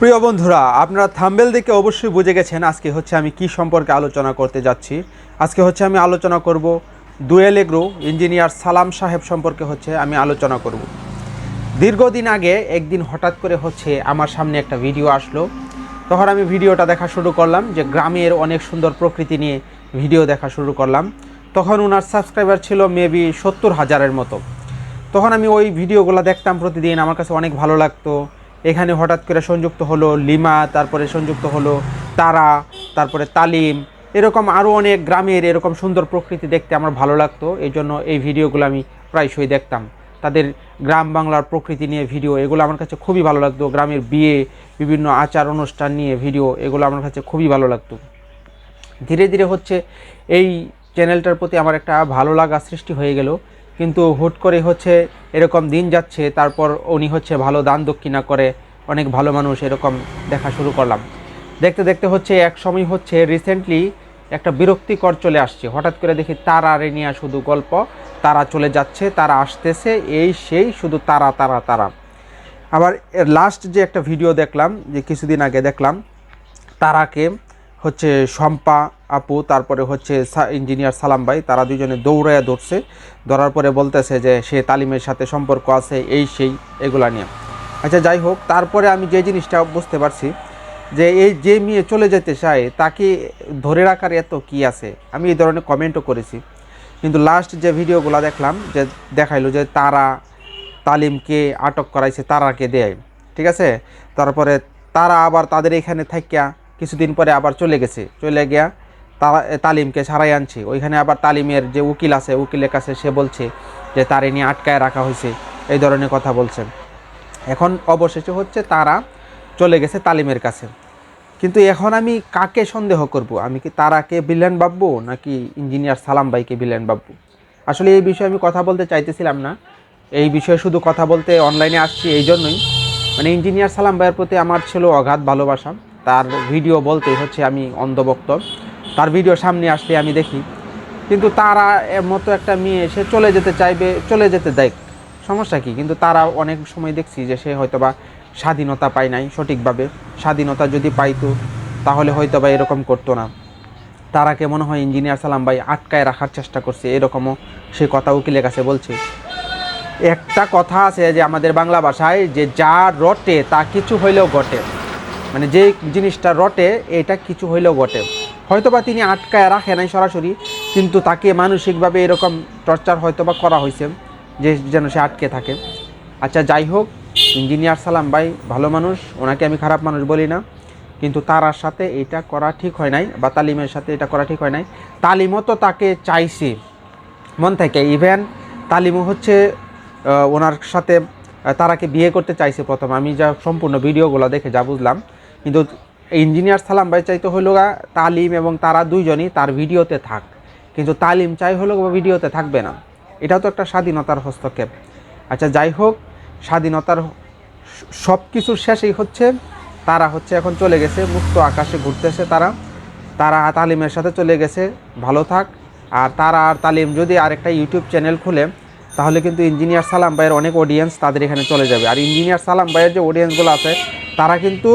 প্রিয় বন্ধুরা, আপনারা থাম্বেল দেখে অবশ্যই বুঝে গেছেন আজকে হচ্ছে আমি কি সম্পর্কে আলোচনা করতে যাচ্ছি। আজকে হচ্ছে আমি আলোচনা করব দুয়েল এগ্রো ইঞ্জিনিয়ার সালাম সাহেব সম্পর্কে হচ্ছে আমি আলোচনা করব। দীর্ঘদিন আগে একদিন হঠাৎ করে হচ্ছে আমার সামনে একটা ভিডিও আসলো। তখন আমি ভিডিওটা দেখা শুরু করলাম যে গ্রামের অনেক সুন্দর প্রকৃতি নিয়ে ভিডিও দেখা শুরু করলাম। তখন ওনার সাবস্ক্রাইবার ছিল মেবি সত্তর হাজারের মতো। তখন আমি ওই ভিডিওগুলো দেখতাম প্রতিদিন, আমার কাছে অনেক ভালো লাগতো। এখানে হঠাৎ করে সংযুক্ত হলো লিমা, তারপরে সংযুক্ত হলো তারা, তারপরে তালিম। এরকম আরও অনেক গ্রামের এরকম সুন্দর প্রকৃতি দেখতে আমার ভালো লাগতো। এই জন্য এই ভিডিওগুলো আমি প্রায়শই দেখতাম। তাদের গ্রাম বাংলার প্রকৃতি নিয়ে ভিডিও, এগুলো আমার কাছে খুবই ভালো লাগতো। গ্রামের বিয়ে, বিভিন্ন আচার অনুষ্ঠান নিয়ে ভিডিও, এগুলো আমার কাছে খুবই ভালো লাগতো। ধীরে ধীরে হচ্ছে এই চ্যানেলটার প্রতি আমার একটা ভালো লাগা সৃষ্টি হয়ে গেল। কিন্তু হুট করে হচ্ছে এরকম দিন যাচ্ছে, তারপর উনি হচ্ছে ভালো দান দক্ষিণা করে, অনেক ভালো মানুষ এরকম দেখা শুরু করলাম। দেখতে দেখতে হচ্ছে এক সময় হচ্ছে রিসেন্টলি একটা বিরক্তিকর চলে আসছে। হঠাৎ করে দেখি তারা রেনিয়া শুধু গল্প, তারা চলে যাচ্ছে, তারা আসতেছে, এই সেই শুধু তারা তারা তারা। আবার লাস্ট যে একটা ভিডিও দেখলাম, যে কিছুদিন আগে দেখলাম, তারাকে হচ্ছে শম্পা আপু, তারপরে হচ্ছে ইঞ্জিনিয়ার সালাম ভাই, তারা দুজনে দৌড়াইয়া ধরছে ধরার পরে বলতেছে যে সে তালিমের সাথে সম্পর্ক আছে, এই সেই, এগুলা নিয়ে। আচ্ছা যাই হোক, তারপরে আমি যে জিনিসটা বুঝতে পারছি যে এই যে মেয়ে চলে যেতে চায়, তাকে ধরে রাখার এত কি আছে? আমি এই ধরনের কমেন্টও করেছি। কিন্তু লাস্ট যে ভিডিওগুলো দেখলাম, যে দেখাইলো যে তারা তালিমকে আটক করাইছে, তারাকে দেয়। ঠিক আছে? তারপরে তারা আবার তাদের এখানে থাকিয়া কিছুদিন পরে আবার চলে গেছে। চলে গিয়া তালিমকে ছাড়াই আনছে। ওইখানে আবার তালিমের যে উকিল আছে, উকিলের কাছে সে বলছে যে তারে নিয়ে আটকায় রাখা হয়েছে, এই ধরনের কথা বলছেন। এখন অবশেষে হচ্ছে তারা চলে গেছে তালিমের কাছে। কিন্তু এখন আমি কাকে সন্দেহ করব? আমি কি তারাকে বিলেন ভাববো, নাকি ইঞ্জিনিয়ার সালাম ভাইকে বিলেন ভাববো? আসলে এই বিষয়ে আমি কথা বলতে চাইতেছিলাম না। এই বিষয়ে শুধু কথা বলতে অনলাইনে আসছি এই জন্যই। মানে ইঞ্জিনিয়ার সালাম ভাইয়ের প্রতি আমার ছিল অগাধ ভালোবাসা। তার ভিডিও বলতে হচ্ছে আমি অন্ধভক্ত তার ভিডিও সামনে আসলে আমি দেখি। কিন্তু তারা এর মতো একটা মেয়ে, সে চলে যেতে চাইবে, চলে যেতে দেয় সমস্যা কি? কিন্তু তারা অনেক সময় দেখছি যে সে হয়তোবা স্বাধীনতা পায় নাই সঠিকভাবে। স্বাধীনতা যদি পাইতো, তাহলে হয়তোবা এরকম করতো না। তারাকে মনে হয়, ইঞ্জিনিয়ার সালাম ভাই আটকায় রাখার চেষ্টা করছে, এরকমও সে কথা উকিলের কাছে বলছে। একটা কথা আছে যে আমাদের বাংলা ভাষায় যে যা রটে, তা কিছু হইলেও ঘটে। মানে যে জিনিসটা রটে, এটা কিছু হইলেও ঘটে। হয়তোবা তিনি আটকায় রাখে নাই সরাসরি, কিন্তু তাকে মানসিকভাবে এরকম টর্চার হয়তোবা করা হয়েছে, যে যেন সে আটকে থাকে। আচ্ছা যাই হোক, ইঞ্জিনিয়ার সালাম ভাই ভালো মানুষ, ওনাকে আমি খারাপ মানুষ বলি না, কিন্তু তারার সাথে এটা করা ঠিক হয় নাই, বা তালিমের সাথে এটা করা ঠিক হয় নাই। তালিমও তো তাকে চাইছে, মন থেকে। ইভেন তালিমও হচ্ছে ওনার সাথে তারাকে বিয়ে করতে চাইছে প্রথম। আমি যা সম্পূর্ণ ভিডিওগুলো দেখে যা বুঝলাম, কিন্তু ইঞ্জিনিয়ার সালাম ভাই চাইতে হলো তালিম এবং তারা দুইজনই তার ভিডিওতে থাক। কিন্তু তালিম চাই হলো ভিডিওতে থাকবে না। এটাও তো একটা স্বাধীনতার হস্তক্ষেপ। আচ্ছা যাই হোক, স্বাধীনতার সব কিছুর শেষেই হচ্ছে, তারা হচ্ছে এখন চলে গেছে, মুক্ত আকাশে ঘুরতেছে তারা। তারা তালিমের সাথে চলে গেছে, ভালো থাক। আর তারা আর তালিম যদি আরেকটা ইউটিউব চ্যানেল খুলে, তাহলে কিন্তু ইঞ্জিনিয়ার সালাম ভাইয়ের অনেক অডিয়েন্স তাদের এখানে চলে যাবে। আর ইঞ্জিনিয়ার সালাম ভাইয়ের যে অডিয়েন্সগুলো আছে, তারা কিন্তু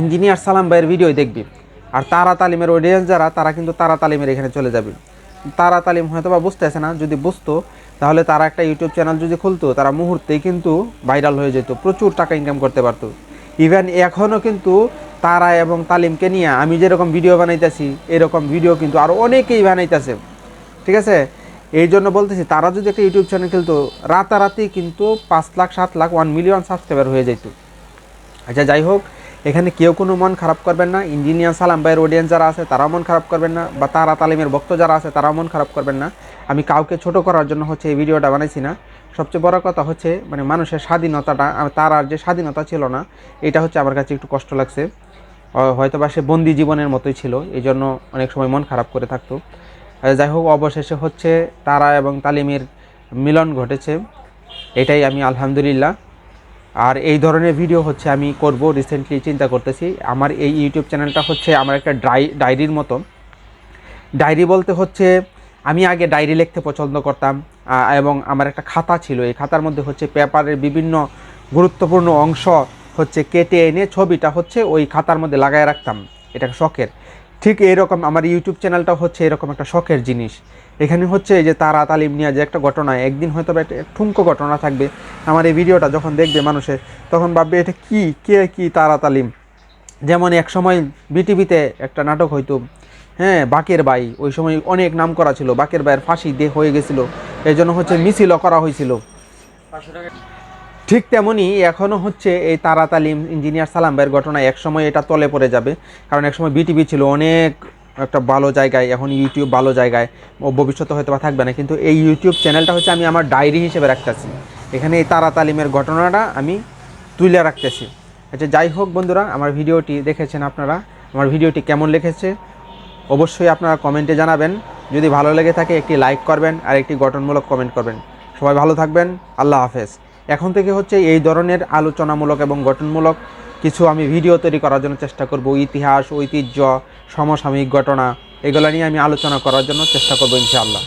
ইঞ্জিনিয়ার সালাম ভাইয়ের ভিডিও দেখবে। আর তারা তালিমের অডিয়েন্স যারা, তারা কিন্তু তারা তালিমের এখানে চলে যাবে। তারা তালিম হয়তো বা বুঝতেছে না, যদি বুঝতো, তাহলে তারা একটা ইউটিউব চ্যানেল যদি খুলতো, তারা মুহূর্তেই কিন্তু ভাইরাল হয়ে যেত, প্রচুর টাকা ইনকাম করতে পারতো। ইভেন এখনও কিন্তু তারা এবং তালিমকে নিয়ে আমি যেরকম ভিডিও বানাইতেছি, এরকম ভিডিও কিন্তু আরও অনেকেই বানাইতেছে। ঠিক আছে? এই জন্য বলতেছি, তারা যদি একটা ইউটিউব চ্যানেল খুলতো, রাতারাতি কিন্তু পাঁচ লাখ, সাত লাখ ওয়ান মিলিয়ন সাবস্ক্রাইবার হয়ে যেত আচ্ছা যাই হোক এখানে কেউ কোনো মন খারাপ করবেন না, ইঞ্জিনিয়ার সালাম ভাইয়ের অডিয়েন্স যারা আছে তারাও মন খারাপ করবেন না বা তারা তালিমের ভক্ত যারা আছে তারাও মন খারাপ করবেন না। আমি কাউকে ছোট করার জন্য হচ্ছে এই ভিডিওটা বানাইছি না। সবচেয়ে বড় কথা হচ্ছে মানে মানুষের স্বাধীনতাটা তার আর যে স্বাধীনতা ছিল না, এটা হচ্ছে আমার কাছে একটু কষ্ট লাগছে। হয়তো বা সে বন্দি জীবনের মতোই ছিল, এই জন্য অনেক সময় মন খারাপ করে থাকতো। যাই হোক, অবশেষে হচ্ছে তারা এবং তালিমের মিলন ঘটেছে। এটাই আমি আলহামদুলিল্লাহ। আর এই ধরনের ভিডিও হচ্ছে আমি করব রিসেন্টলি চিন্তা করতেছি। আমার এই ইউটিউব চ্যানেলটা হচ্ছে আমার একটা ডাই ডায়েরির মতো ডায়েরি বলতে হচ্ছে, আমি আগে ডায়েরি লিখতে পছন্দ করতাম এবং আমার একটা খাতা ছিল। এই খাতার মধ্যে হচ্ছে পেপারের বিভিন্ন গুরুত্বপূর্ণ অংশ হচ্ছে কেটে এনে ছবিটা হচ্ছে ওই খাতার মধ্যে লাগায় রাখতাম। এটা শখের। ঠিক এরকম আমার ইউটিউব চ্যানেলটা হচ্ছে এরকম একটা শখের জিনিস। এখানে হচ্ছে যে তারা তালিম নিয়ে যে একটা ঘটনা, একদিন হয়তো বা একটা ঠুনকো ঘটনা থাকবে, আমার এই ভিডিওটা যখন দেখবে মানুষে, তখন ভাববে এটা কি, কে, কি তারা তালিম? যেমন এক সময় বিটিভিতে একটা নাটক হইতো হ্যাঁ বাকের বাই ওই সময় অনেক নাম করা ছিল, বাকের বাইয়ের ফাঁসি দিয়ে হয়ে গেছিল এই জন্য হচ্ছে মিছিলও করা হয়েছিল। ঠিক তেমনি এখনও হচ্ছে এই তারা তালিম ইঞ্জিনিয়ার সালাম ভাইয়ের ঘটনা এক সময় এটা তলে পড়ে যাবে। কারণ এক সময় বিটিভি ছিল, অনেক একটা ভালো জায়গায়, এখন ইউটিউব ভালো জায়গায়, ও ভবিষ্যতে হয়তো বা থাকবে না। কিন্তু এই ইউটিউব চ্যানেলটা হচ্ছে আমি আমার ডায়েরি হিসেবে রাখতেছি। এখানে এই তারা তালিমের ঘটনাটা আমি তুলে রাখতেছি। আচ্ছা যাই হোক বন্ধুরা, আমার ভিডিওটি দেখেছেন আপনারা। আমার ভিডিওটি কেমন লেগেছে? অবশ্যই আপনারা কমেন্টে জানাবেন। যদি ভালো লেগে থাকে, একটি লাইক করবেন আর একটি গঠনমূলক কমেন্ট করবেন। সবাই ভালো থাকবেন। আল্লাহ হাফেজ। এখন থেকে হচ্ছে এই ধরনের আলোচনামূলক এবং গঠনমূলক কিছু আমি ভিডিও তৈরি করার জন্য চেষ্টা করব। ইতিহাস, ঐতিহ্য, সমসাময়িক ঘটনা, এগুলো নিয়ে আমি আলোচনা করার জন্য চেষ্টা করব ইনশাআল্লাহ।